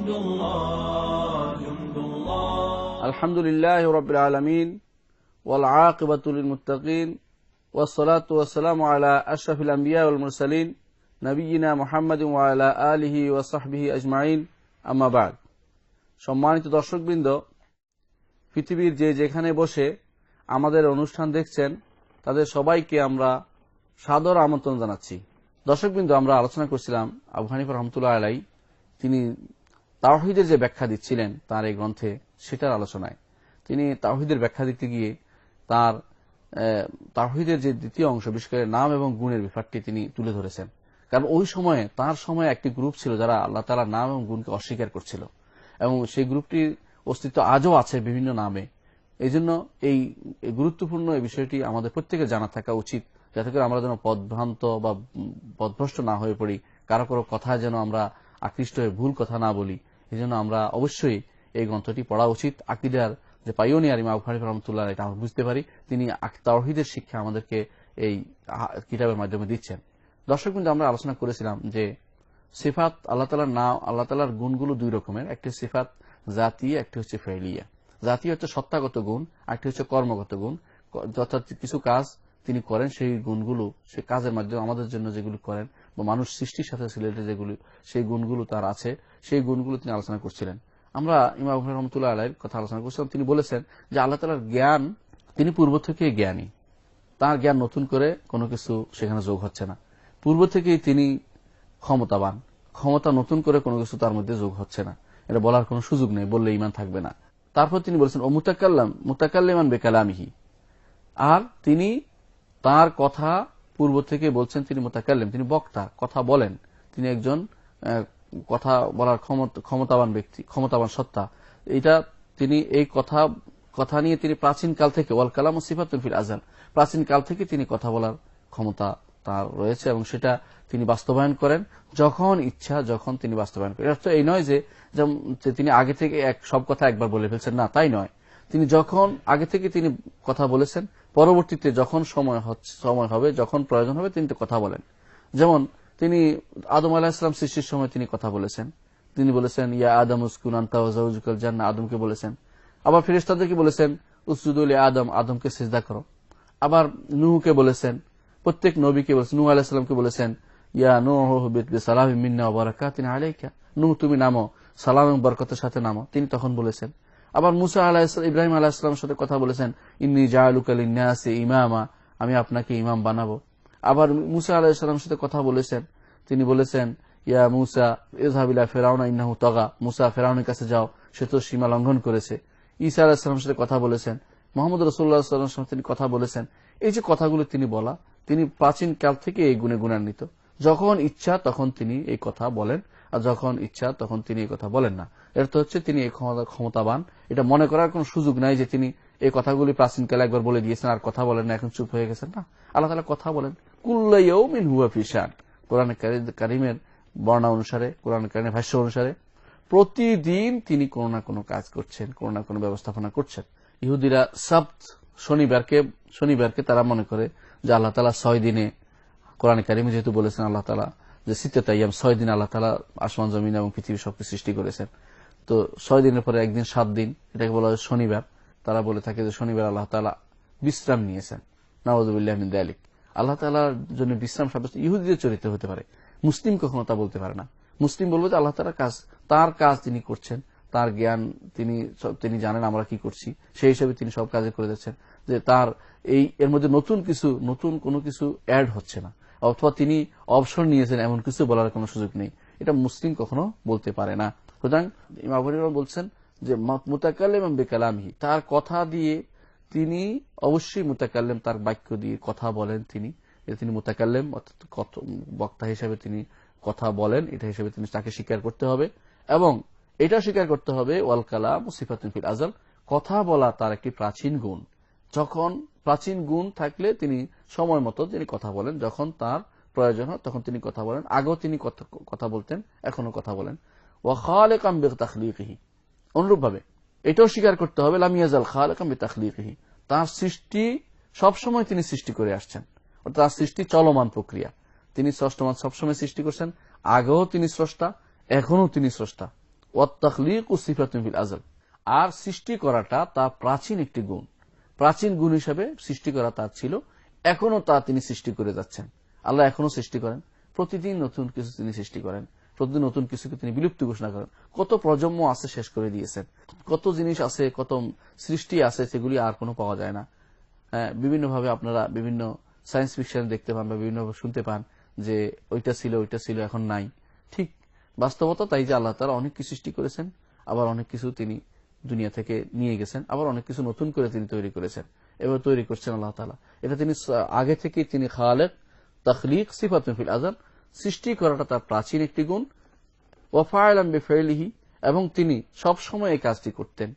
جند الله جند الله الحمد لله رب العالمين والعاقبة للمتقين والصلاة والسلام على أشرف الأنبياء والمرسلين نبينا محمد وعلى آله وصحبه أجمعين أما بعد সম্মানিত দর্শকবৃন্দ পৃথিবীর যে যেখানে বসে আমাদের অনুষ্ঠান দেখছেন তাদের সবাইকে আমরা সাদর আমন্ত্রণ জানাচ্ছি দর্শকবৃন্দ আমরা আলোচনা করছিলাম আবু হানিফা রহমতুল্লাহ আলাই তিনি তাওহিদের যে ব্যাখ্যা দিচ্ছিলেন তার এই গ্রন্থে সেটার আলোচনায় তিনি তাওহিদের ব্যাখ্যা দিতে গিয়ে তার আহ, তাওহিদের যে দ্বিতীয় অংশ বিশেষ করে নাম এবং গুণের ব্যাপারটি তিনি তুলে ধরেছেন। কারণ ওই সময়ে তার সময়ে একটি গ্রুপ ছিল যারা আল্লাহ তালার নাম এবং গুণকে অস্বীকার করছিল। এবং সেই গ্রুপটির অস্তিত্ব আজও আছে বিভিন্ন নামে। এই জন্য এই গুরুত্বপূর্ণ এই বিষয়টি আমাদের প্রত্যেকের জানা থাকা উচিত যাতে করে আমরা যেন পদভ্রান্ত বা পদভ্রষ্ট না হয়ে পড়ি কারও কারও কথা যেন আমরা আকৃষ্ট হয়ে ভুল কথা না বলি। এই জন্য আমরা অবশ্যই এই গ্রন্থটি পড়া উচিত। আকিদার যে পাইওনিয়ার ইমা আবু রহমতুল্লাহ এটা আমরা বুঝতে পারি তিনি তাওহীদের শিক্ষা আমাদেরকে এই কিতাবের মাধ্যমে দিচ্ছেন। দর্শক কিন্তু আমরা আলোচনা করেছিলাম যে সিফাত আল্লাহ তালার নাম, আল্লাহ তালার গুণগুলো দুই রকমের। একটি সিফাত জাতি, একটি হচ্ছে ফেলিয়া জাতি হচ্ছে সত্তাগত গুণ একটি হচ্ছে কর্মগত গুণ। অর্থাৎ কিছু কাজ তিনি করেন, সেই গুণগুলো সেই কাজের মাধ্যমে আমাদের জন্য যেগুলো করেন বা মানুষ সৃষ্টির সাথে রিলেটেড যেগুলি, সেই গুণগুলো তার আছে, সেই গুণগুলো তিনি আলোচনা করছিলেন। আমরা ইমাম রহমতুল্লাহ আলাইয়ের কথা আলোচনা করছিলাম। তিনি বলেছেন যে আল্লাহ তালার জ্ঞান তিনি পূর্ব থেকে জ্ঞানী। তার জ্ঞান নতুন করে কোনো কিছু সেখানে যোগ হচ্ছে না। পূর্ব থেকেই তিনি ক্ষমতাবান। ক্ষমতা নতুন করে কোনো কিছু তার মধ্যে যোগ হচ্ছে না। এটা বলার কোনো সুযোগ নেই, বললে ইমান থাকবে না। তারপর তিনি বলেছেন, ও মুতাকাল্লাম, মুতাকাল্লিমান বেকালামিহি। আর তিনি তার কথা পূর্ব থেকে বলছেন তিনি মোতাকাল্লেম, তিনি বক্তা, কথা বলেন। তিনি একজন কথা বলার ক্ষমতা- ক্ষমতাবান ব্যক্তি, ক্ষমতাবান সত্তা। এটা তিনি, এই কথা কথা নিয়ে তিনি প্রাচীন কাল থেকে, ওয়াল কালাম ও সিফাতুল আজাল প্রাচীন কাল থেকে তিনি কথা বলার ক্ষমতা তার রয়েছে এবং সেটা তিনি বাস্তবায়ন করেন যখন ইচ্ছা, যখন তিনি বাস্তবায়ন করেন। অর্থ এই নয় যে তিনি আগে থেকে এক, সব কথা একবার বলে ফেলছেন। না, তাই নয়। তিনি যখন, আগে থেকে তিনি কথা বলেছেন, পরবর্তীতে যখন সময় হচ্ছে- সময় হবে, যখন প্রয়োজন হবে, তিনি কথা বলেন। যেমন, তিনি আদম আলাহিসাম সৃষ্টির সময় তিনি কথা বলেছেন। তিনি বলেছেন, ইয়া আদম উসকুন আন্তাউজুকাল জান্না আদমকে বলেছেন। আবার ফিরিস্তাদেরকে বলেছেন উসুদুল আদম, আদমকে সিজদা করো। আবার নুহকে বলেছেন, প্রত্যেক নবীকে বলেছেন, নূহ আলাহিসামকে বলেছেন, ইয়া নুহ সালাম মিন্না ওবারাকা তিনি আলাইকা। নু তুমি নামো, সালাম বরকতের সাথে নামো। তিনি তখন বলেছেন আবার মুসা আলাহ ইব্রাহিম আলাহ ইসলামের সাথে কথা বলেছেন, ইন্নি জাহালুকাল ইমামা আমি আপনাকে ইমাম বানাবো। আবার মুসা আলাহ ইসলামের সাথে কথা বলেছেন, তিনি বলেছেন, ইয়া মুসা ইজহাবিলা ফেরাউনা, ইন্নাহু তগা মুসা ফেরাউনের কাছে যাও, সে তো সীমা লঙ্ঘন করেছে। ঈসা আলাহ ইসলামের সাথে কথা বলেছেন, মোহাম্মদ রসুল্লাহ সাল্লামের সাথে তিনি কথা বলেছেন। এই যে কথাগুলো তিনি বলা, তিনি প্রাচীন কাল থেকে এই গুণে গুণান্বিত। যখন ইচ্ছা, তখন তিনি এই কথা বলেন। আর যখন ইচ্ছা তখন তিনি এই কথা বলেন না। এর তো হচ্ছে তিনি এই ক্ষমতা- ক্ষমতাবান। এটা মনে করার কোন সুযোগ নাই যে তিনি এই কথাগুলি প্রাচীনকালে একবার বলে দিয়েছেন আর কথা বলেন না, এখন চুপ হয়ে গেছেন। না। আল্লাহ তালা কথা বলেন কুল্লাইও মিন হুয়া ফিসান কোরআন কারিমের বর্ণা অনুসারে, কোরআন কারিমের ভাষ্য অনুসারে প্রতিদিন তিনি কোনো না কোনো কাজ করছেন, কোনো না কোনো ব্যবস্থাপনা করছেন। ইহুদিরা সাbt শনিবারকে শনিবারকে তারা মনে করে যে আল্লাহ তালা ছয় দিনে কোরআন কারিমে যেহেতু বলেছেন, আল্লাহ তালা যে শীতে তাইয়াম ছয় দিন আল্লাহ তালা আসমান, জমিন এবং পৃথিবী সবকে সৃষ্টি করেছেন। তো ছয় দিনের পরে একদিন সাত দিন, এটাকে বলা হয় শনিবার, তারা বলে থাকে যে শনিবার আল্লাহ তালা বিশ্রাম নিয়েছেন। নওয়াজুবিল্লাহমিন আলিক আল্লাহ তালার জন্য বিশ্রাম সাব্যস্ত, ইহুদিদের চরিত্র হতে পারে। মুসলিম কখনো তা বলতে পারে না। মুসলিম বলব যে আল্লাহ তালা কাজ, তার কাজ তিনি করছেন, তার জ্ঞান তিনি তিনি জানেন আমরা কি করছি, সেই হিসেবে তিনি সব কাজে করে যাচ্ছেন। যে তার এই, এর মধ্যে নতুন কিছু, নতুন কোনো কিছু অ্যাড হচ্ছে না। অথবা তিনি অবসর নিয়েছেন এমন কিছু বলার কোনো সুযোগ নেই। এটা মুসলিম কখনো বলতে পারে না। সুতরাং ইমাবুর বলছেন যে মুতাকাল্লেম বেকালামহি তার কথা দিয়ে তিনি অবশ্যই মুতাকাল্লেম, তার বাক্য দিয়ে কথা বলেন তিনি। তিনি মুতাকাল্লেম, অর্থাৎ কত- বক্তা হিসেবে তিনি কথা বলেন, এটা হিসেবে তিনি তাকে স্বীকার করতে হবে। এবং এটা স্বীকার করতে হবে, ওয়াল কালাম সিফাতুল ফিল আজল কথা বলা তার একটি প্রাচীন গুণ। যখন প্রাচীন গুণ থাকলে তিনি সময় মতো তিনি কথা বলেন। যখন তার প্রয়োজন হয়, তখন তিনি কথা বলেন। আগেও তিনি কথা বলতেন এখনও কথা বলেন। ওয়াখালেকাম বে তাখলিকহি অনুরূপভাবে, এটাও স্বীকার করতে হবে লামিয়াজাল খালেকাম বে তাখলিকহি তার সৃষ্টি, সবসময় তিনি সৃষ্টি করে আসছেন। তার সৃষ্টি চলমান প্রক্রিয়া। তিনি স্রষ্টমান সবসময় সৃষ্টি করছেন, আগেও তিনি স্রষ্টা, এখনও তিনি স্রষ্টা। ওয়াত্তাখলিক ও সিফাতুল আজল আর সৃষ্টি করাটা তা প্রাচীন একটি গুণ। প্রাচীন গুণ হিসাবে সৃষ্টি করা তার ছিল। এখনও তা তিনি সৃষ্টি করে যাচ্ছেন। আল্লাহ এখনও সৃষ্টি করেন। প্রতিদিন নতুন কিছু তিনি সৃষ্টি করেন। প্রতিদিন নতুন কিছুকে তিনি বিলুপ্তি ঘোষণা করেন। কত প্রজন্ম আছে শেষ করে দিয়েছেন। কত জিনিস আছে কত সৃষ্টি আছে সেগুলি আর কোনো পাওয়া যায় না। হ্যাঁ, বিভিন্নভাবে আপনারা বিভিন্ন সায়েন্স ফিকশন দেখতে পান বা বিভিন্নভাবে শুনতে পান যে ওইটা ছিল ওইটা ছিল এখন নাই। ঠিক বাস্তবতা তাই যে আল্লাহ তারা অনেক কিছু সৃষ্টি করেছেন আবার অনেক কিছু তিনি দুনিয়া থেকে নিয়ে গেছেন, আবার অনেক কিছু নতুন করে তিনি তৈরি করেছেন। এবার তৈরি করছেন আল্লাহ তালা এটা তিনি আগে থেকেই তিনি খালেক, তখলিক সিফাত ফিল আজান সৃষ্টি করাটা তার প্রাচীন একটি গুণ। ওয়াফায়লাম বেফেলিহি এবং তিনি সব সময় এই কাজটি করতেন।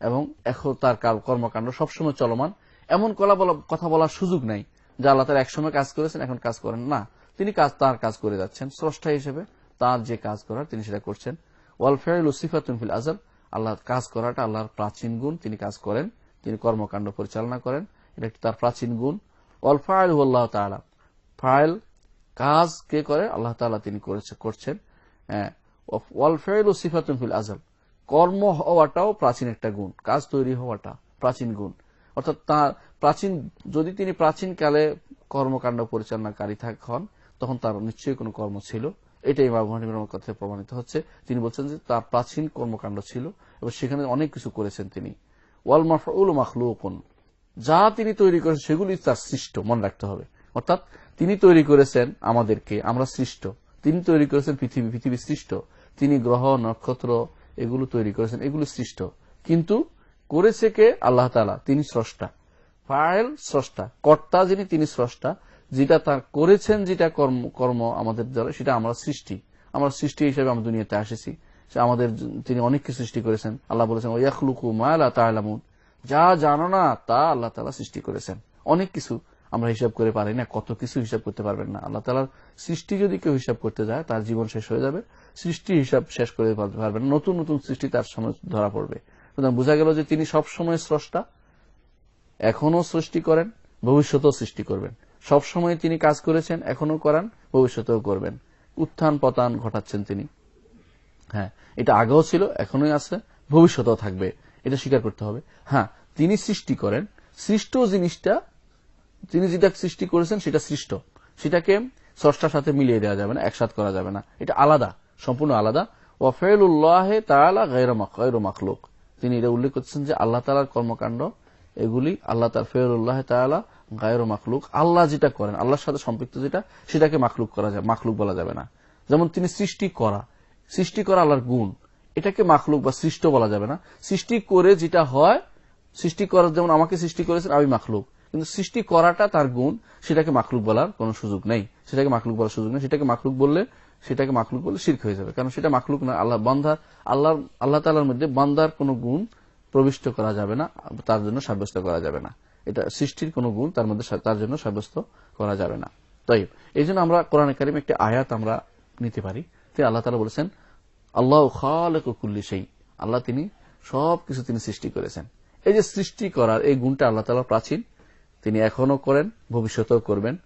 এবং এখন তার কর্মকাণ্ড সবসময় চলমান। এমন কলা কথা বলার সুযোগ নাই, যে আল্লাহ তার একসময় কাজ করেছেন, এখন কাজ করেন। না, তিনি কাজ, তার কাজ করে যাচ্ছেন। স্রষ্টা হিসেবে তার যে কাজ করার তিনি সেটা করছেন। ওয়াল ফেরুল সিফাতুন ফিল আজল আল্লাহ কাজ করাটা আল্লাহর প্রাচীন গুণ, তিনি কাজ করেন, তিনি কর্মকাণ্ড পরিচালনা করেন। এটা একটি তার প্রাচীন গুণ। ওয়াল ফাইল আল্লাহ তাআলা। ফাইল, কাজ কে করে? আল্লাহ তাআলা তিনি করেছে, করছেন। সিফাতুন ফিল আজল কর্ম হওয়াটাও প্রাচীন একটা গুণ। কাজ তৈরি হওয়াটা প্রাচীন গুণ। অর্থাৎ তার প্রাচীন, যদি তিনি প্রাচীন কালে কর্মকাণ্ড পরিচালনাকারী থাক হন, তখন তার নিশ্চয়ই কোনো কর্ম ছিল। এটাই ইমামের কথা প্রমাণিত হচ্ছে। তিনি বলছেন যে, তার প্রাচীন কর্মকাণ্ড ছিল এবং সেখানে অনেক কিছু করেছেন তিনি। ওয়াল মাফউল মাখলুকুন। যা তিনি তৈরি করেছেন, সেগুলি তার সৃষ্ট, মনে রাখতে হবে। অর্থাৎ, তিনি তৈরি করেছেন আমাদেরকে, আমরা সৃষ্ট। তিনি তৈরি করেছেন পৃথিবী পৃথিবী সৃষ্ট। তিনি গ্রহ, নক্ষত্র, এগুলো তৈরি করেছেন, এগুলো সৃষ্ট। কিন্তু করেছে কে? আল্লাহ তালা তিনি স্রষ্টা। ফাইল স্রষ্টা। কর্তা যিনি, তিনি স্রষ্টা। যেটা তার করেছেন, যেটা কর্ম কর্ম আমাদের দ্বারা, সেটা আমরা সৃষ্টি। আমরা সৃষ্টি হিসেবে আমরা দুনিয়াতে এসেছি সে আমাদের তিনি অনেক কিছু সৃষ্টি করেছেন। আল্লাহ বলেছেন ওয়াখলুকু মালা তালামুন। যা জানো না, তা আল্লাহ তালা সৃষ্টি করেছেন। অনেক কিছু আমরা হিসাব করে পারি না, কত কিছু হিসাব করতে পারবেন না। আল্লাহ তালার সৃষ্টি যদি কেউ হিসাব করতে যায়, তার জীবন শেষ হয়ে যাবে। সৃষ্টি হিসাব শেষ করে পারবেন নতুন নতুন সৃষ্টি তার সময় ধরা পড়বে। সুতরাং বোঝা গেল যে তিনি সব সময় স্রষ্টা এখনও সৃষ্টি করেন, ভবিষ্যতেও সৃষ্টি করবেন। সব সময় তিনি কাজ করেছেন এখনও করান, ভবিষ্যতেও করবেন। উত্থান পতান ঘটাচ্ছেন তিনি। হ্যাঁ এটা আগেও ছিল, এখনোই আছে, ভবিষ্যতেও থাকবে, এটা স্বীকার করতে হবে। হ্যাঁ তিনি সৃষ্টি করেন। সৃষ্ট জিনিসটা, তিনি যেটা সৃষ্টি করেছেন, সেটা সৃষ্ট। সেটাকে স্রষ্টার সাথে মিলিয়ে দেওয়া যাবে না, একসাথ করা যাবে না। এটা আলাদা, সম্পূর্ণ আলাদা। গায়রা মাখ- গায়রু মাখলুক। তিনি এটা উল্লেখ করছেন যে আল্লাহ তাআলার কর্মকাণ্ড, এগুলি আল্লাহ তার ফেরুল্লাহ তাআলা গায়রু মাখলুক। আল্লাহ যেটা করেন, আল্লাহর সাথে সম্পৃক্ত যেটা, সেটাকে মাখলুক করা যায়, মাখলুক বলা যাবে না। যেমন তিনি সৃষ্টি করা সৃষ্টি করা আল্লাহর গুণ, এটাকে মাখলুক বা সৃষ্ট বলা যাবে না। সৃষ্টি করে যেটা হয়, সৃষ্টি করার যেমন আমাকে সৃষ্টি করেছেন, আমি মাখলুক। কিন্তু সৃষ্টি করাটা তার গুণ, সেটাকে মাখলুক বলার কোনো সুযোগ নেই। সেটাকে মাখলুক বলার সুযোগ নেই। সেটাকে মাখলুক বললে, সেটাকে মাখলুক বললে শির্ক হয়ে যাবে। কারণ সেটা মাখলুক না, আল্লাহ বান্দা আল্লাহ আল্লাহ তালার মধ্যে বান্দার কোনো গুণ প্রবিষ্ট করা যাবে না, তার জন্য সাব্যস্ত করা যাবে না। এটা সৃষ্টির কোনো গুণ তার মধ্যে তার জন্য সাব্যস্ত করা যাবে না। তাই এই জন্য আমরা কোরআন কারিম একটি আয়াত আমরা নিতে পারি। যে আল্লাহ তালা বলেছেন, আল্লাহ খালেক কুল্লি সেই আল্লাহ তিনি সব কিছু তিনি সৃষ্টি করেছেন। এই যে সৃষ্টি করার এই গুণটা আল্লাহ তালা প্রাচীন, তিনি এখনও করেন, ভবিষ্যতেও করবেন।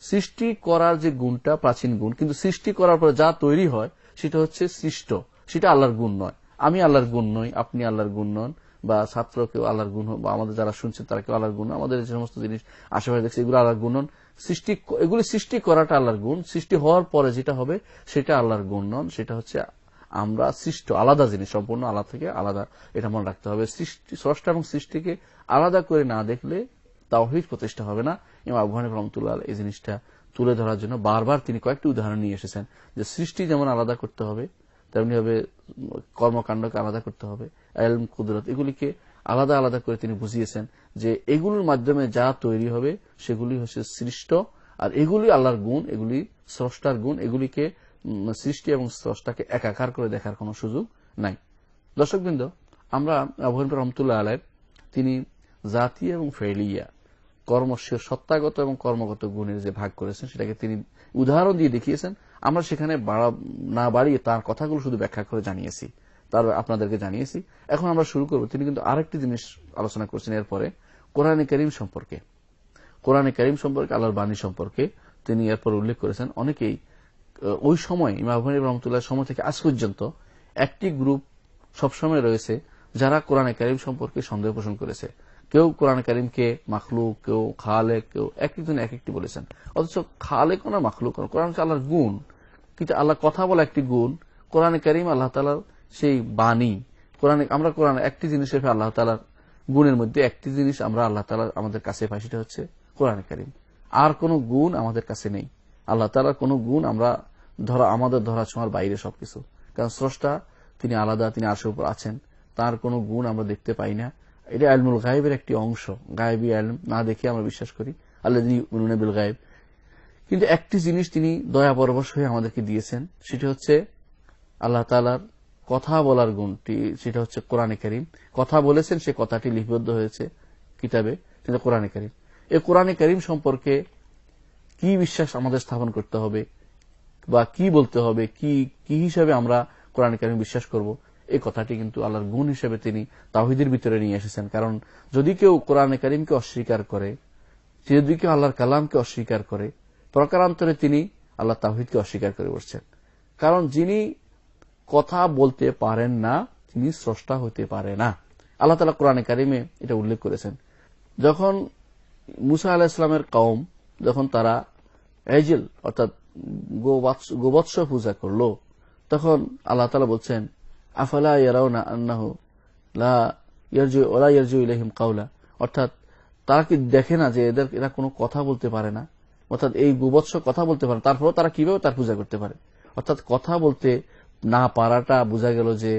সৃষ্টি করার যে গুণটা প্রাচীন গুণ, কিন্তু সৃষ্টি করার পর যা তৈরি হয়, সেটা হচ্ছে সৃষ্ট। সেটা আল্লাহর গুণ নয়। আমি আল্লাহর গুণ নই, আপনি আল্লাহর গুণ নন। বা ছাত্র কেউ আল্লাহর গুণ বা আমাদের যারা শুনছেন তারা কেউ আল্লাহর গুণ আমাদের যে সমস্ত জিনিস আশেপাশে দেখছি এগুলো আল্লাহর গুণ নন সৃষ্টি এগুলি সৃষ্টি করাটা আল্লাহর গুণ। সৃষ্টি হওয়ার পরে যেটা হবে সেটা আল্লাহর গুণ নন, সেটা হচ্ছে আমরা সৃষ্ট, আলাদা জিনিস, সম্পূর্ণ আলাদা থেকে আলাদা, এটা মনে রাখতে হবে। সৃষ্টি, স্রষ্টা এবং সৃষ্টিকে আলাদা করে না দেখলে তাওহিদ প্রতিষ্ঠা হবে না। ইমাম আবু হানিফ রহমতুল্লাহ এই জিনিসটা তুলে ধরার জন্য বারবার তিনি কয়েকটি উদাহরণ নিয়ে এসেছেন যে সৃষ্টি যেমন আলাদা করতে হবে তেমনি ভাবে কর্মকাণ্ডকে আলাদা করতে হবে এলম কুদরত, এগুলিকে আলাদা আলাদা করে তিনি বুঝিয়েছেন যে এগুলোর মাধ্যমে যা তৈরি হবে সেগুলি হচ্ছে সৃষ্ট, আর এগুলি আল্লাহর গুণ, এগুলি স্রষ্টার গুণ, এগুলিকে সৃষ্টি এবং স্রষ্টাকে একাকার করে দেখার কোনো সুযোগ নাই। দর্শকবৃন্দ, আমরা আবহান রহমতুল্লাহ আলাইব তিনি জাতি এবং ফেলিয়া কর্ম সত্তাগত এবং কর্মগত গুণের যে ভাগ করেছেন, সেটাকে তিনি উদাহরণ দিয়ে দেখিয়েছেন। আমরা সেখানে না বাড়িয়ে তার কথাগুলো শুধু ব্যাখ্যা করে জানিয়েছি, তার আপনাদেরকে জানিয়েছি। এখন আমরা শুরু করব। তিনি কিন্তু আরেকটি জিনিস আলোচনা করছেন এরপরে, কোরআনে করিম সম্পর্কে। কোরআনে করিম সম্পর্কে, আল্লাহর বাণী সম্পর্কে তিনি এরপর উল্লেখ করেছেন। অনেকেই ওই সময় ইমাম রহমতুল্লাহ সময় থেকে আজ পর্যন্ত একটি গ্রুপ সবসময় রয়েছে যারা কোরআনে কারিম সম্পর্কে সন্দেহ পোষণ করেছে। কেউ কোরআন কারিমকে মাখলুক, কেউ খালেক, কেউ এক একজন এক একটি বলেছেন। অথচ খালেক না মাখলুক কোরআন আল্লাহর গুণ। কিন্তু আল্লাহ কথা বলা একটি গুণ, কোরআন কারিম আল্লাহ তালার সেই বাণী। কোরআন, আমরা কোরআন একটি জিনিস হিসেবে আল্লাহ তালার গুণের মধ্যে একটি জিনিস আমরা আল্লাহ তালা আমাদের কাছে পাই, সেটা হচ্ছে কোরআন কারিম। আর কোনো গুণ আমাদের কাছে নেই। আল্লাহ তালার কোনো গুণ আমরা ধরা, আমাদের ধরা ছোঁয়ার বাইরে সবকিছু। কারণ স্রষ্টা তিনি আলাদা, তিনি আশের উপর আছেন। তার কোনো গুণ আমরা দেখতে পাই না। এটা আলমুল গায়েবের একটি অংশ। গায়েবী আলম, না দেখে আমরা বিশ্বাস করি। আল্লাহ বিল গায়েব। কিন্তু একটি জিনিস তিনি দয়া পরবশ হয়ে আমাদেরকে দিয়েছেন, সেটি হচ্ছে আল্লাহ তালার কথা বলার গুণটি সেটা হচ্ছে কোরআনে করিম। কথা বলেছেন, সে কথাটি লিপিবদ্ধ হয়েছে কিতাবে, সেটা কোরআনে করিম। এই কোরআনে করিম সম্পর্কে কি বিশ্বাস আমাদের স্থাপন করতে হবে বা কি বলতে হবে, কি কি হিসাবে আমরা কোরআন করিম বিশ্বাস করব? এই কথাটি কিন্তু আল্লাহর গুণ হিসেবে তিনি তাহিদের ভিতরে নিয়ে এসেছেন। কারণ যদি কেউ কোরআনে করিমকে অস্বীকার করে, যদি কেউ আল্লাহর কালামকে অস্বীকার করে, প্রকারান্তরে তিনি আল্লাহ তাহিদকে অস্বীকার করে বসছেন। কারণ যিনি কথা বলতে পারেন না, তিনি স্রষ্টা হতে পারে না। আল্লাহ তালা কোরআনে কারিমে এটা উল্লেখ করেছেন। যখন মুসা আলাহ ইসলামের কওম, যখন তারা এজেল, অর্থাৎ গোবৎস পূজা করল, তখন আল্লাহ তালা বলছেন আফালা ইয়ারাউনা আন্নাহু লা ইয়ারজু ওলা ইয়ারজু ইলাহিম কাউলা অর্থাৎ তারা কি দেখে না যে এদের, এরা কোনো কথা বলতে পারে না? অর্থাৎ এই গোবৎস কথা বলতে পারে তারপরেও তারা কীভাবে তার পূজা করতে পারে? অর্থাৎ কথা বলতে না পারাটা বোঝা গেল যে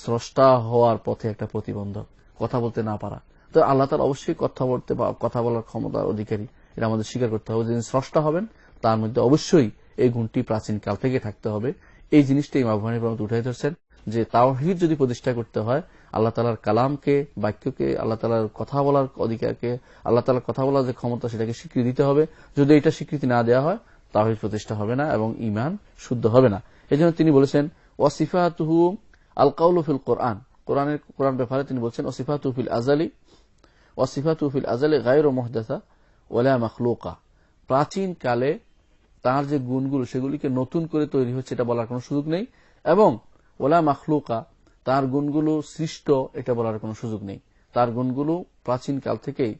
স্রষ্টা হওয়ার পথে একটা প্রতিবন্ধক। কথা বলতে না পারা। তো আল্লাহ তার অবশ্যই কথা বলতে কথা বলার ক্ষমতার অধিকারী। এটা আমাদের স্বীকার করতে হবে যিনি স্রষ্টা হবেন, তার মধ্যে অবশ্যই এই গুণটি প্রাচীন কাল থেকে থাকতে হবে। এই জিনিসটা ইমাম ভানি উঠাই ধরছেন। যে তাওহিদ যদি প্রতিষ্ঠা করতে হয়, আল্লাহ তালার কালামকে, বাক্যকে, আল্লাহ তালার কথা বলার অধিকারকে, আল্লাহ তালার কথা বলার যে ক্ষমতা সেটাকে স্বীকৃতি দিতে হবে। যদি এটা স্বীকৃতি না দেওয়া হয়, তাওহিদ প্রতিষ্ঠা হবে না এবং ইমান শুদ্ধ হবে না। এই তিনি বলেছেন, ওয়াসিফাতুহু আল কাউলুফিল কোরআন। কোরআনের, কোরআন ব্যাপারে তিনি বলছেন ওসিফাতুফিল আজালি ওয়াসিফাতুফিল আজালি গায়ের মহদাসা ওলা মখলুকা। প্রাচীন কালে তার যে গুণগুলো সেগুলিকে নতুন করে তৈরি হচ্ছে, এটা বলার কোনো সুযোগ নেই। এবং ওলা মাখলুকা, তার গুণগুলো সৃষ্ট, এটা বলার কোনো সুযোগ নেই। তার গুণগুলো প্রাচীন কাল থেকেই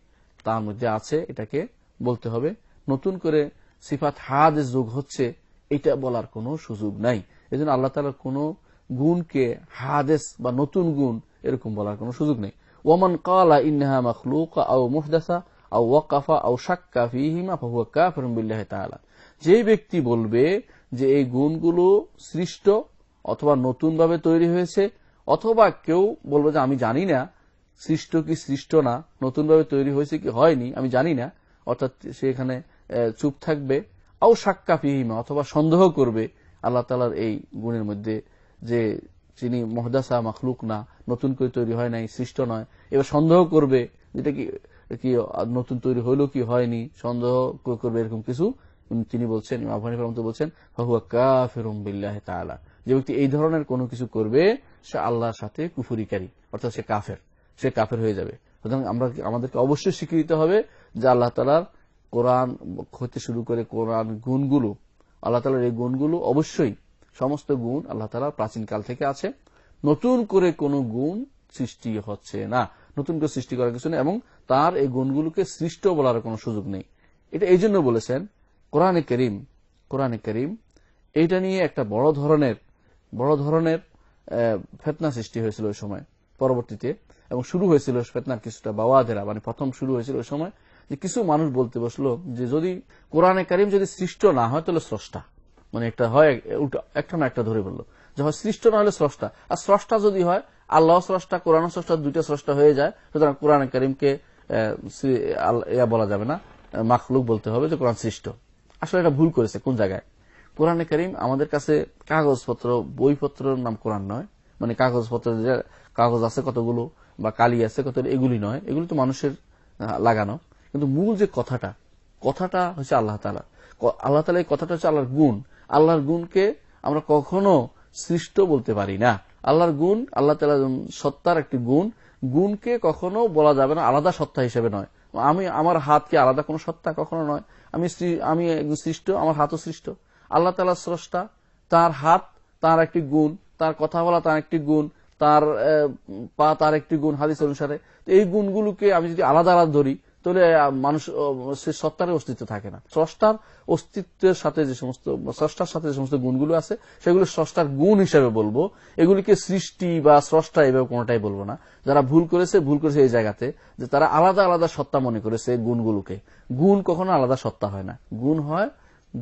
তার মধ্যে আছে, এটাকে বলতে হবে। নতুন করে সিফাত হাদ যুগ হচ্ছে, এটা বলার কোনো সুযোগ নাই। এই জন্য আল্লাহ তালার কোন গুণকে হাদেস বা নতুন গুণ এরকম বলার কোনো সুযোগ নেই। ওমান কালা ইন্নাহা মখলুক আও মুহদাসা, আও ওয়াকাফা আও সাক্কা ফিহিমা, ফাহুয়া কাফিরুম বিল্লাহি তাআলা। যে ব্যক্তি বলবে যে এই গুণগুলো সৃষ্ট অথবা নতুনভাবে তৈরি হয়েছে, অথবা কেউ বলবে যে আমি জানি না, সৃষ্ট কি সৃষ্ট না, নতুনভাবে তৈরি হয়েছে কি হয়নি, আমি জানি না, অর্থাৎ সে এখানে চুপ থাকবে, আও সাক্কা ফিহিমা, অথবা সন্দেহ করবে আল্লাহ তালার এই গুণের মধ্যে যে যিনি মহদাসা, মখলুক না, নতুন করে তৈরি হয় নাই, সৃষ্ট নয়, এবার সন্দেহ করবে যেটা কি কি নতুন তৈরি হইল কি হয়নি, সন্দেহ করবে এরকম কিছু তিনি বলছেন আফগানি ফেরমত বলছেন, ফাহুয়া কাফেরুম বিল্লাহ তালা যে ব্যক্তি এই ধরনের কোনো কিছু করবে, সে আল্লাহর সাথে কুফুরিকারী, অর্থাৎ সে কাফের সে কাফের হয়ে যাবে। সুতরাং আমরা আমাদেরকে অবশ্যই স্বীকৃত হবে যে আল্লাহ তালার কোরআন হতে শুরু করে কোরআন গুণগুলো, আল্লাহ তালার এই গুণগুলো অবশ্যই সমস্ত গুণ আল্লাহ তালা প্রাচীনকাল থেকে আছে। নতুন করে কোনো গুণ সৃষ্টি হচ্ছে না। নতুন করে সৃষ্টি করার কিছু নেই এবং তার এই গুণগুলোকে সৃষ্ট বলার কোনো সুযোগ নেই। এটা এই জন্য বলেছেন, কোরআনে করিম কোরআনে করিম, এইটা নিয়ে একটা বড় ধরনের বড় ধরনের ফেতনা সৃষ্টি হয়েছিল ওই সময়, পরবর্তীতে। এবং শুরু হয়েছিল ফেতনার কিছুটা বাওয়াদেরা মানে প্রথম শুরু হয়েছিল ওই সময় যে কিছু মানুষ বলতে বসল যে যদি কোরআনে কারিম যদি সৃষ্ট না হয় তাহলে স্রষ্টা। মানে একটা হয় একটা না একটা ধরে বলল। যে হয় সৃষ্ট না হলে স্রষ্টা। আর স্রষ্টা যদি হয় আল্লাহ স্রষ্টা কোরআন স্রষ্টা, দুইটা স্রষ্টা হয়ে যায়, সুতরাং কোরআন করিমকে বলা যাবে না, মাখলুক বলতে হবে যে কোরআন সৃষ্ট। আসলে এটা ভুল করেছে, কোন জায়গায়? কোরআনে করিম আমাদের কাছে কাগজপত্র, বইপত্রের নাম কোরআন নয়। মানে কাগজপত্র যে কাগজ আছে কতগুলো বা কালি আছে কত, এগুলি নয়। এগুলি তো মানুষের লাগানো। কিন্তু মূল যে কথাটা কথাটা হচ্ছে আল্লাহ তালা আল্লাহ তালা এই কথাটা হচ্ছে আল্লাহর গুণ। আল্লাহর গুণকে আমরা কখনো সৃষ্ট বলতে পারি না। আল্লাহর গুণ, আল্লাহ তালা সত্তার একটি গুণ। গুণকে কখনো বলা যাবে না, আলাদা সত্তা হিসেবে নয়। আমি, আমার হাতকে আলাদা কোনো সত্তা কখনো নয়। আমি আমি সৃষ্ট, আমার হাতও সৃষ্ট। আল্লাহ তালা স্রষ্টা, তার হাত তার একটি গুণ, তার কথা বলা তার একটি গুণ, তার পা তার একটি গুণ, হাদিস অনুসারে। এই গুণগুলোকে আমি যদি আলাদা আলাদা ধরি, তাহলে মানুষ সে সত্তার অস্তিত্ব থাকে না। স্রষ্টার অস্তিত্বের সাথে যে সমস্ত, স্রষ্টার সাথে যে সমস্ত গুণগুলো আছে, সেগুলো স্রষ্টার গুণ হিসাবে বলব। এগুলিকে সৃষ্টি বা স্রষ্টা এভাবে কোনোটাই বলব না। যারা ভুল করেছে ভুল করেছে এই জায়গাতে, যে তারা আলাদা আলাদা সত্তা মনে করেছে গুণগুলোকে। গুণ কখনো আলাদা সত্তা হয় না। গুণ হয়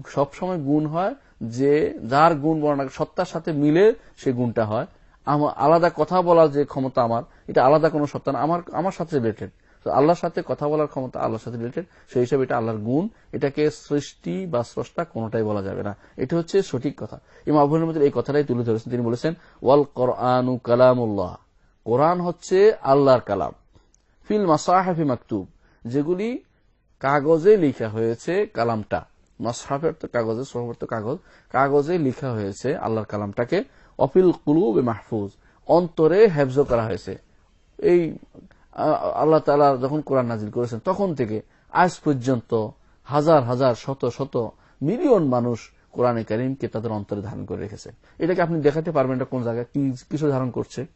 সব সময় গুণ হয় যে, যার গুণ বর্ণনা সত্তার সাথে মিলে সে গুণটা হয়। আমার আলাদা কথা বলার যে ক্ষমতা আমার, এটা আলাদা কোনো সত্তা না। আমার আমার সাথে রিলেটেড তো আল্লাহর সাথে কথা বলার ক্ষমতা আল্লাহর সাথে রিলেটেড সেই হিসাবে এটা আল্লাহর গুণ। এটাকে সৃষ্টি বা স্রষ্টা কোনোটাই বলা যাবে না। এটা হচ্ছে সঠিক কথা। ইমাম আবুল মধ্যে এই কথাটাই তুলে ধরেছেন। তিনি বলেছেন, ওয়াল কোরআনু কালামুল্লাহ। কোরআন হচ্ছে আল্লাহর কালাম। ফিল মাসাহাফি মাকতুব। যেগুলি কাগজে লিখা হয়েছে কালামটা। মাসহাফের তো কাগজে সোহাবের তো কাগজ। কাগজে লেখা হয়েছে আল্লাহর কালামটাকে, অফিল কুলুব মাহফুজ, অন্তরে হেফজ করা হয়েছে। এই আল্লাহ তালা যখন কোরআন নাজিল করেছেন, তখন থেকে আজ পর্যন্ত হাজার হাজার, শত শত মিলিয়ন মানুষ কোরআনে করিমকে তাদের অন্তরে ধারণ করে রেখেছে। এটাকে আপনি দেখাতে পারবেন এটা কোন জায়গায়, কি, কিছু ধারণ করছে?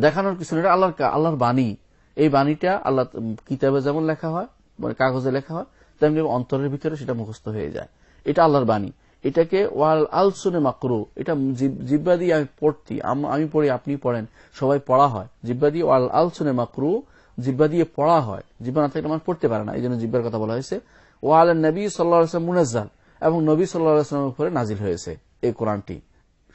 দেখানোর কিছু এটা আল্লাহর আল্লাহর বাণী। এই বাণীটা আল্লাহ, কিতাবে যেমন লেখা হয় মানে কাগজে লেখা হয় তেমনি অন্তরের ভিতরে সেটা মুখস্থ হয়ে যায়। এটা আল্লাহর বাণী। এটাকে ওয়াল আলসুনে মাকরু, এটা জিব- জিব্বা দিয়ে আমি পড়তি, আমি পড়ি, আপনি পড়েন, সবাই পড়া হয়। জিব্বা দিয়ে ওয়াল আলসুনে মাকরু, জিব্বা দিয়ে পড়া হয়। জিব্বা না থাকলে পড়তে পারে না এই জন্য জিব্বার কথা বলা হয়েছে। ওয়াল নবী সাল্লাহ মুনাজ্জাল, এবং নবী সাল্লাহ উপরে নাজিল হয়েছে এই কোরআনটি।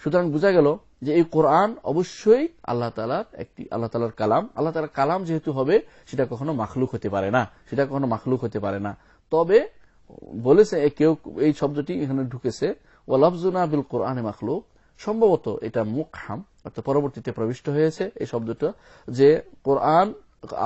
সুতরাং বোঝা গেল যে এই কোরআন অবশ্যই আল্লাহ তালার একটি, আল্লাহ তালার কালাম। আল্লাহ তালার কালাম যেহেতু হবে, সেটা কখনো মাখলুক হতে পারে না। সেটা কখনো মাখলুক হতে পারে না। তবে বলেছে কেউ এই শব্দটি এখানে ঢুকেছে ও লফজুনা বিল কোরআনে মাখলুক। সম্ভবত এটা মুকহাম, অর্থাৎ পরবর্তীতে প্রবিষ্ট হয়েছে এই শব্দটা, যে কোরআন,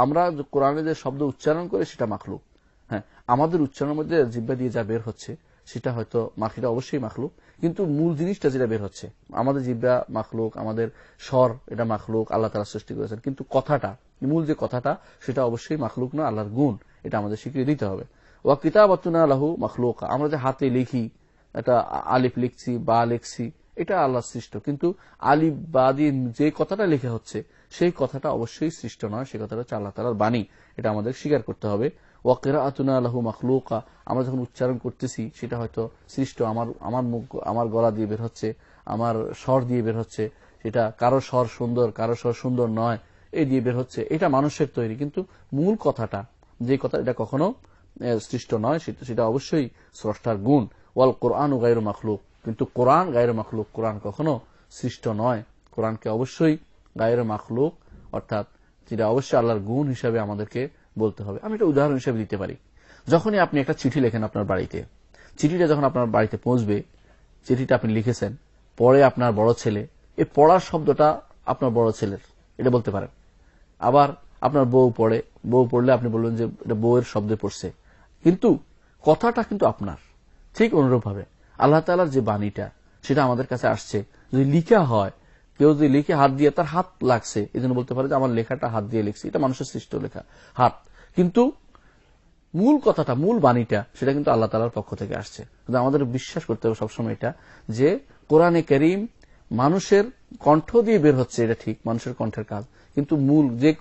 আমরা কোরআনে যে শব্দ উচ্চারণ করে সেটা মাখলুক। হ্যাঁ আমাদের উচ্চারণের মধ্যে জিব্বা দিয়ে যা বের হচ্ছে, সেটা হয়তো মাখিটা অবশ্যই মাখলুক, কিন্তু মূল জিনিসটা যেটা বের হচ্ছে, আমাদের জিব্বা মাখলুক, আমাদের স্বর এটা মাখলুক, আল্লাহ তালা সৃষ্টি করেছেন, কিন্তু কথাটা, মূল যে কথাটা, সেটা অবশ্যই মাখলুক না আল্লাহর গুণ, এটা আমাদের স্বীকৃতি দিতে হবে। ওয়া কিতাবাতুনা লাহু মাখলুক। আমরা যে হাতে লিখি এটা আলিফ লিখছি, বা লিখছি, এটা আল্লাহ সৃষ্ট। কিন্তু আলিফ, বা দিয়ে যে কথাটা লেখা হচ্ছে, সেই কথাটা অবশ্যই সৃষ্ট নয় সেই কথাটা আল্লাহ তালার বাণী। এটা আমাদের স্বীকার করতে হবে। ওয়াকেরা আতুনা আল্লাহু মাখলুকা। আমরা যখন উচ্চারণ করতেছি, সেটা হয়তো সৃষ্ট আমার আমার মুখ, আমার গলা দিয়ে বের হচ্ছে, আমার স্বর দিয়ে বের হচ্ছে, সেটা কারও স্বর সুন্দর, কারও স্বর সুন্দর নয় এই দিয়ে বের হচ্ছে, এটা মানুষের তৈরি। কিন্তু মূল কথাটা, যে কথা, এটা কখনো সৃষ্ট নয়, সেটা- অবশ্যই স্রষ্টার গুণ। ওয়াল কোরআন ও গায়ের মাখলুক। কিন্তু কোরআন গায়ের মাখলুক। কোরআন কখনো সৃষ্ট নয়। কোরআনকে অবশ্যই গায়ের মাখলুক, অর্থাৎ যেটা অবশ্যই আল্লাহর গুণ হিসাবে আমাদেরকে বলতে হবে। আমি একটা উদাহরণ হিসেবে দিতে পারি। যখনই আপনি একটা চিঠি লেখেন আপনার বাড়িতে, চিঠিটা যখন আপনার বাড়িতে পৌঁছবে, চিঠিটা আপনি লিখেছেন, পরে আপনার বড় ছেলে এই পড়ার শব্দটা আপনার বড় ছেলের, এটা বলতে পারেন। আবার আপনার বউ পড়ে, বউ পড়লে আপনি বলবেন যে এটা বউয়ের শব্দে পড়ছে। কিন্তু কথাটা কিন্তু আপনার। ঠিক অনুরূপভাবে আল্লাহ তালার যে বাণীটা, সেটা আমাদের কাছে আসছে। যদি লিখা হয়, কেউ যদি লিখে হাত দিয়ে, তার হাত লাগছে, এই জন্য বলতে পারে যে আমার লেখাটা হাত দিয়ে লিখছি, এটা মানুষের সৃষ্ট লেখা, হাত। কিন্তু মূল কথাটা, মূল বাণীটা, সেটা কিন্তু আল্লাহ তালার পক্ষ থেকে আসছে। কিন্তু আমাদের বিশ্বাস করতে হবে সবসময় এটা, যে কোরআনে করিম মানুষের কণ্ঠ দিয়ে বের হচ্ছে, এটা ঠিক, মানুষের কণ্ঠের কাজ। কিন্তু মূল যে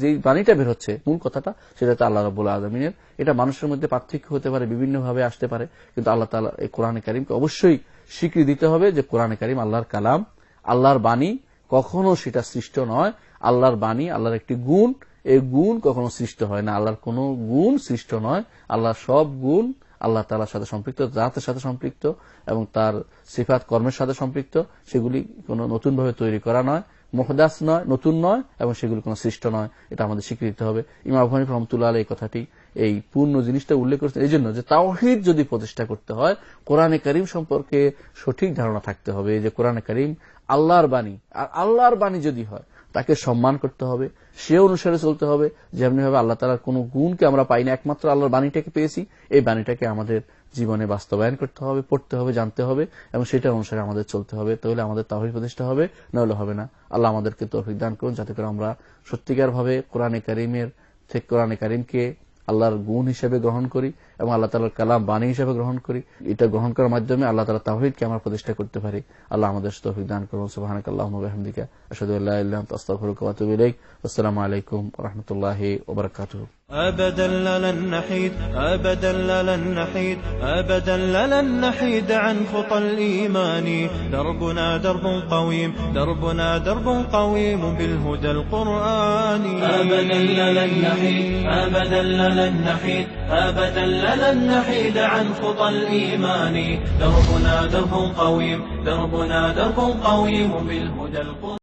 যেই বাণীটা বের হচ্ছে, মূল কথাটা, সেটা তো আল্লাহ রবুল আলমিনের। এটা মানুষের মধ্যে পার্থক্য হতে পারে, বিভিন্নভাবে আসতে পারে, কিন্তু আল্লাহ তালা এই কোরআনে করিমকে অবশ্যই স্বীকৃতি দিতে হবে যে কোরআনে করিম আল্লাহর কালাম, আল্লাহর বাণী কখনো সেটা সৃষ্ট নয়। আল্লাহর বাণী, আল্লাহর একটি গুণ, এই গুণ কখনো সৃষ্ট হয় না। আল্লাহর কোনো গুণ সৃষ্ট নয়। আল্লাহর সব গুণ আল্লাহ তালার সাথে সম্পৃক্ত, জাতের সাথে সম্পৃক্ত এবং তার সিফাত কর্মের সাথে সম্পৃক্ত। সেগুলি কোনো নতুনভাবে তৈরি করা নয়। মোহদাস নয়, নতুন নয়, এবং সেগুলো কোনো সৃষ্ট নয়। এটা আমাদের স্বীকৃতি দিতে হবে। ইমাম আবু হানিফা রহমতুল্লাহ এই কথাটি, এই পূর্ণ জিনিসটা উল্লেখ করেছেন। এই জন্য যে তাওহিদ যদি প্রতিষ্ঠা করতে হয়, কোরআনে করিম সম্পর্কে সঠিক ধারণা থাকতে হবে যে কোরআনে করিম আল্লাহর বাণী, আর আল্লাহর বাণী যদি হয়, তাকে সম্মান করতে হবে, সে অনুসারে চলতে হবে। যেমনি ভাবে আল্লাহ তালার কোনো গুণকে আমরা পাই না, একমাত্র আল্লাহর বাণীটাকে পেয়েছি, এই বাণীটাকে আমাদের জীবনে বাস্তবায়ন করতে হবে, পড়তে হবে, জানতে হবে, এবং সেটা অনুসারে আমাদের চলতে হবে। তাহলে আমাদের তাহলে প্রতিষ্ঠা হবে, নাহলে হবে না। আল্লাহ আমাদেরকে তৌফিক দান করুন, যাতে করে আমরা সত্যিকার ভাবে কোরআনে কারিমের থেকে কোরআনে কারিমকে আল্লাহর গুণ হিসেবে গ্রহণ করি। এবং আল্লাহ তালার কালাম বাণী হিসেবে গ্রহণ করি এটা গ্রহণ করার মাধ্যমে আল্লাহ তালা তাহিদকে আমরা প্রতিষ্ঠা করতে পারি আল্লাহ আমাদের তৌফিক দান করুন সুবাহানক আল্লাহমদিকা আসাদু আল্লাহ আস্তাফরুক ওয়াতুবিলাইক আসসালামু আলাইকুম রহমতুল্লাহি ওবরাকাতুহ أبدا لن نحيد أبدا لن نحيد أبدا لن نحيد عن خطى الإيمان دربنا درب قويم دربنا درب قويم بالهدى القرآني أبدا لن نحيد أبدا لن نحيد أبدا لن نحيد عن خطى الإيمان. دربنا درب قويم دربنا درب قويم بالهدى القرآني